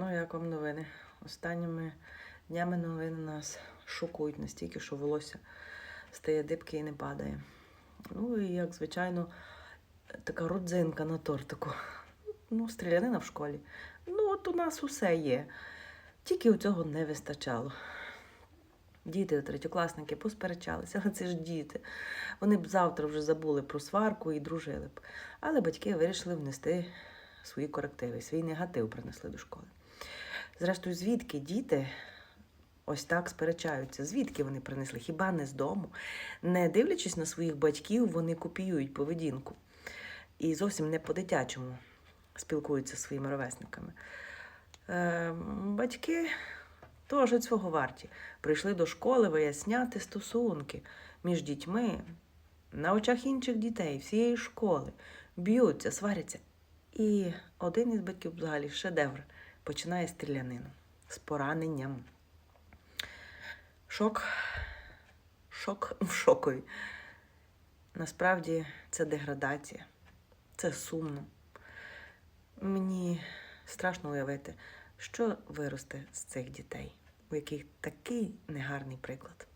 Ну, як вам новини? Останніми днями новини нас шокують настільки, що волосся стає дибке і не падає. Ну і як звичайно, така родзинка на тортику. Ну, стрілянина в школі. Ну, от у нас усе є. Тільки у цього не вистачало. Діти, третьокласники, посперечалися, але це ж діти. Вони б завтра вже забули про сварку і дружили б. Але батьки вирішили внести свої корективи, свій негатив принесли до школи. Зрештою, звідки діти ось так сперечаються? Звідки вони принесли? Хіба не з дому? Не дивлячись на своїх батьків, вони копіюють поведінку і зовсім не по-дитячому спілкуються зі своїми ровесниками. Е, батьки теж цього варті. Прийшли до школи виясняти стосунки між дітьми на очах інших дітей, всієї школи, б'ються, сваряться. І один із батьків взагалі шедевр починає стрілянину з пораненням. Шок. Шок в шокові. Насправді це деградація, це сумно. Мені страшно уявити, що виросте з цих дітей, у яких такий негарний приклад.